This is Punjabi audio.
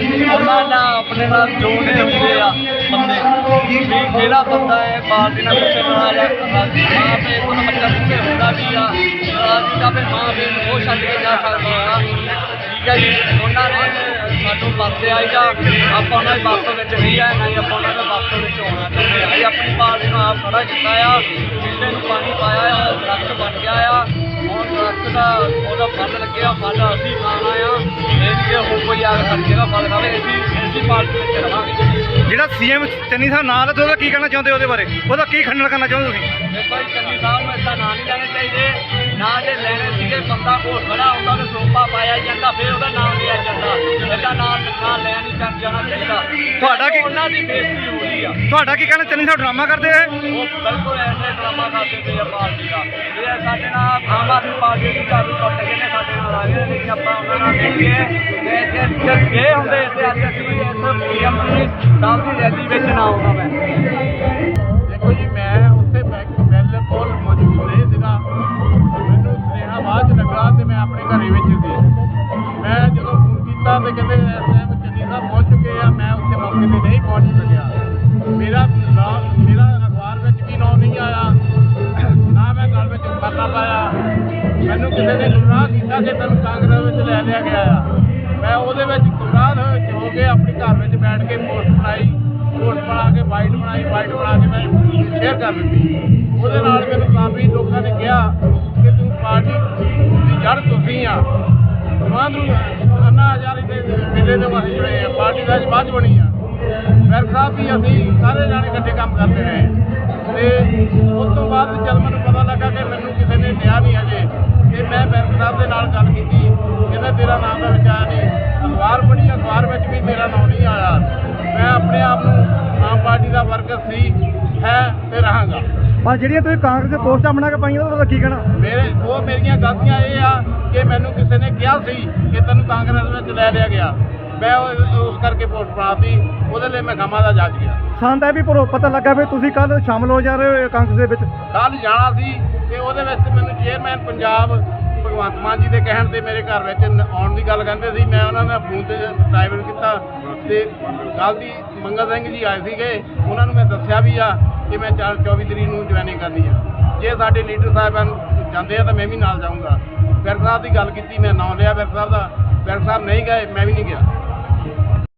ਉਹਨਾਂ ਨਾਲ ਆਪਣੇ ਨਾਲ ਜੋੜੇ ਹੁੰਦੇ ਆ ਬੰਦੇ। ਵੀ ਜਿਹੜਾ ਬੰਦਾ ਹੈ ਪਾਰਟੀ ਨਾਲ ਗੁੱਸੇ ਨਾਲ ਆ ਮਾਂ ਪਿਓ ਕੋਲ ਬੱਚਾ ਗੁੱਸੇ ਹੁੰਦਾ ਵੀ ਆ। ਰਾਜੀ ਦਾ ਫਿਰ ਮਾਂ ਪਿਓ ਨੂੰ ਉਹ ਛੱਡ ਕੇ ਜਾ ਸਕਦਾ ਆ ਠੀਕ ਹੈ ਜੀ, ਉਹਨਾਂ ਨੇ ਸਾਨੂੰ ਪਾਸੇ ਆਈ ਆਈਦਾ ਆਪਾਂ ਉਹਨਾਂ ਦੇ ਵਾਸਤੇ ਵਿੱਚ ਨਹੀਂ ਆ ਨਹੀਂ ਆਪਾਂ ਉਹਨਾਂ ਦੇ ਵਾਸਤੇ ਵਿੱਚ ਆਉਣਾ ਚਾਹੁੰਦੇ। ਆ ਆਪਣੀ ਪਾਰਟੀ ਨੂੰ ਆਪ ਖੜਾ ਕੀਤਾ ਆ। ਜਿੰਨੇ ਨੂੰ ਪਾਣੀ ਪਾਇਆ ਆ ਦਾ ਉਹਦਾ ਫਲ ਲੱਗਿਆ ਫਲ ਅਸੀਂ ਖਾਣਾ ਆ ਇਹ ਕਿ ਹੋਰ ਕੋਈ ਆ ਕੇ ਸਾਡੀ ਜਗ੍ਹਾ ਫਲ ਖਾਵੇ ਅਸੀਂ ਇਸੇ ਪਾਰਟੀ ਵਿੱਚ ਰਹਾਂਗੇ ਜਿਹੜਾ ਸੀਐਮ ਚੰਨੀ ਸਾਹਿਬ ਨਾਲ ਤੇ ਉਹਦਾ ਕੀ ਕਹਿਣਾ ਚਾਹੁੰਦੇ ਉਹਦੇ ਬਾਰੇ? ਉਹਦਾ ਕੀ ਖੰਡਨ ਕਰਨਾ ਚਾਹੁੰਦੇ ਤੁਸੀਂ? ਦੇਖੋ ਜੀ ਚੰਨੀ ਸਾਹਿਬ ਨੂੰ ਇਦਾਂ ਨਾਂ ਨਹੀਂ ਲੈਣੇ ਚਾਹੀਦੇ। ਨਾ ਜੇ ਲੈਣੇ ਸੀਗੇ ਬੰਦਾ ਕੋਲ ਖੜਾ ਹੁੰਦਾ ਤੇ ਸੋਪਾ ਪਾਇਆ ਜਾਂਦਾ ਫਿਰ ਉਹਦਾ ਨਾਮ ਲਿਆ ਜਾਂਦਾ। ਇਦਾਂ ਨਾਮ ਨਾ ਲੈ ਨਹੀਂ ਚੱਲ ਜਾਣਾ ਚਾਹੀਦਾ। ਤੁਹਾਡਾ ਕੀ- ਉਹਨਾਂ ਦੀ ਬੇਇੱਜ਼ਤੀ ਹੋ ਰਹੀ ਆ। ਤੁਹਾਡਾ ਕੀ ਕਹਿਣਾ ਚੰਨੀ ਸਾਹਿਬ ਡਰਾਮਾ ਕਰਦੇ ਆ ਉਹ ਬਿਲਕੁਲ ਐਸੇ ਡਰਾਮਾ ਕਰਦੇ ਪਏ ਆ ਪਾਰਟੀ ਟੁੱਟ ਗਏ ਨੇ ਸਾਡੇ ਨਾਲ ਆ ਗਏ ਲੇਕਿਨ ਆਪਾਂ ਉਹਨਾਂ ਨਾਲ ਨਹੀਂ ਤੇ ਜੇ ਜੇ ਗਏ ਹੁੰਦੇ ਤੇ ਅੱਜ ਅਸੀਂ ਇਸ ਪੀਐਮ ਸਾਹਿਬ ਦੀ ਰੈਲੀ ਵਿੱਚ ਨਾ ਆਉਂਦਾ ਮੈਂ। ਦੇਖੋ ਜੀ, ਮੈਂ ਮੈਨੂੰ ਕਿਸੇ ਨੇ ਗੁੰਮਰਾਹ ਕੀਤਾ ਕਿ ਤੈਨੂੰ ਕਾਂਗਰਸ ਵਿੱਚ ਲੈ ਲਿਆ ਗਿਆ ਆ। ਮੈਂ ਉਹਦੇ ਵਿੱਚ ਗੁੰਮਰਾਹ ਹੋ- ਕੇ ਆਪਣੇ ਘਰ ਵਿੱਚ ਬੈਠ ਕੇ ਪੋਸਟ ਬਣਾਈ, ਪੋਸਟ ਬਣਾ ਕੇ ਵਾਈਟ ਬਣਾਈ, ਵਾਈਟ ਬਣਾ ਕੇ ਮੈਂ ਸ਼ੇਅਰ ਕਰ ਦਿੱਤੀ। ਉਹਦੇ ਨਾਲ ਮੈਨੂੰ ਕਾਫੀ ਲੋਕਾਂ ਨੇ ਕਿਹਾ ਕਿ ਤੂੰ ਪਾਰਟੀ ਦੀ ਜੜ ਤੁਸੀਂ ਆ। ਮਾਂ ਨੂੰ ਅੰਨਾ ਹਜ਼ਾਰੀ ਦੇ ਮੇਲੇ ਦੇ ਵਾਸਤੇ ਜੁੜੇ ਆ, ਪਾਰਟੀ ਦਾ ਅੱਜ ਬਾਅਦ ਬਣੀ ਆ। ਫਿਰ ਸਾਹਿਬ ਵੀ ਅਸੀਂ ਸਾਰੇ ਜਾਣੇ ਇਕੱਠੇ ਕੰਮ ਕਰਦੇ ਰਹੇ। ਤੇ ਉਸ ਤੋਂ ਬਾਅਦ ਜਦ ਮੈਨੂੰ ਪਤਾ ਲੱਗਾ ਕਿ ਮੈਨੂੰ ਕਿਸੇ ਨੇ ਲਿਆ ਨਹੀਂ ਹਜੇ ਕਿ ਮੈਂ ਬੈਂਕ ਸਾਹਿਬ ਦੇ ਨਾਲ ਗੱਲ ਕੀਤੀ ਕਹਿੰਦਾ ਤੇਰਾ ਨਾਮ ਤਾਂ ਵਿੱਚ ਆਇਆ ਨਹੀਂ। ਅਖਬਾਰ ਪੜ੍ਹੀ ਅਖਬਾਰ ਵਿੱਚ ਵੀ ਮੇਰਾ ਨਾਮ ਨਹੀਂ ਆਇਆ। ਮੈਂ ਆਪਣੇ ਆਪ ਨੂੰ ਆਮ ਪਾਰਟੀ ਦਾ ਵਰਕਰ ਸੀ ਹੈ ਤੇ ਰਹਾਂਗਾ। ਪਰ ਜਿਹੜੀਆਂ ਤੁਸੀਂ ਕਾਂਗਰਸ ਦੇ ਪੋਸਟਾਂ ਬਣਾ ਕੇ ਪਾਈਆਂ ਉਹਦਾ ਕੀ ਕਹਿਣਾ? ਮੇਰੇ ਉਹ ਮੇਰੀਆਂ ਗਲਤੀਆਂ ਇਹ ਆ ਕਿ ਮੈਨੂੰ ਕਿਸੇ ਨੇ ਕਿਹਾ ਸੀ ਕਿ ਤੈਨੂੰ ਕਾਂਗਰਸ ਵਿੱਚ ਲੈ ਲਿਆ ਗਿਆ। ਮੈਂ ਉਹ- ਉਸ ਕਰਕੇ ਵੋਟ ਪਾਤੀ ਉਹਦੇ ਲਈ ਮੈਂ ਖਮਾ ਦਾ ਜੱਜ ਗਿਆ। ਸੰਤ ਹੈ ਵੀ ਪਰ ਪਤਾ ਲੱਗਾ ਵੀ ਤੁਸੀਂ ਕੱਲ ਸ਼ਾਮਲ ਹੋ ਜਾ ਰਹੇ ਹੋ ਕਾਂਗਰਸ ਦੇ ਵਿੱਚ। ਕੱਲ ਜਾਣਾ ਸੀ ਤੇ ਉਹਦੇ ਵਿੱਚ ਮੈਨੂੰ ਚੇਅਰਮੈਨ ਪੰਜਾਬ ਭਗਵੰਤ ਮਾਨ ਜੀ ਦੇ ਕਹਿਣ ਤੇ ਮੇਰੇ ਘਰ ਵਿੱਚ ਆਉਣ ਦੀ ਗੱਲ ਕਹਿੰਦੇ ਸੀ। ਮੈਂ ਉਹਨਾਂ ਦਾ ਫੋਨ ਤੇ ਡਰਾਈਵਰ ਕੀਤਾ ਤੇ ਕੱਲ ਦੀ ਮੰਗਲ ਸਿੰਘ ਜੀ ਆਏ ਸੀਗੇ। ਉਹਨਾਂ ਨੂੰ ਮੈਂ ਦੱਸਿਆ ਵੀ ਆ ਕਿ ਮੈਂ 4 24 ਤਰੀਕ ਨੂੰ ਜੁਆਇਨਿੰਗ ਕਰਨੀ ਆ। ਜੇ ਸਾਡੇ ਲੀਡਰ ਸਾਹਿਬਾਨ ਜਾਂਦੇ ਆ ਤਾਂ ਮੈਂ ਵੀ ਨਾਲ ਜਾਊਂਗਾ। ਵਿਰਕ ਸਾਹਿਬ ਦੀ ਗੱਲ ਕੀਤੀ ਮੈਂ ਨਾਂ ਲਿਆ ਵਿਰਕ ਸਾਹਿਬ ਦਾ। ਵਿਰਕ ਸਾਹਿਬ ਨਹੀਂ ਗਏ ਮੈਂ ਵੀ ਨਹੀਂ ਗਿਆ।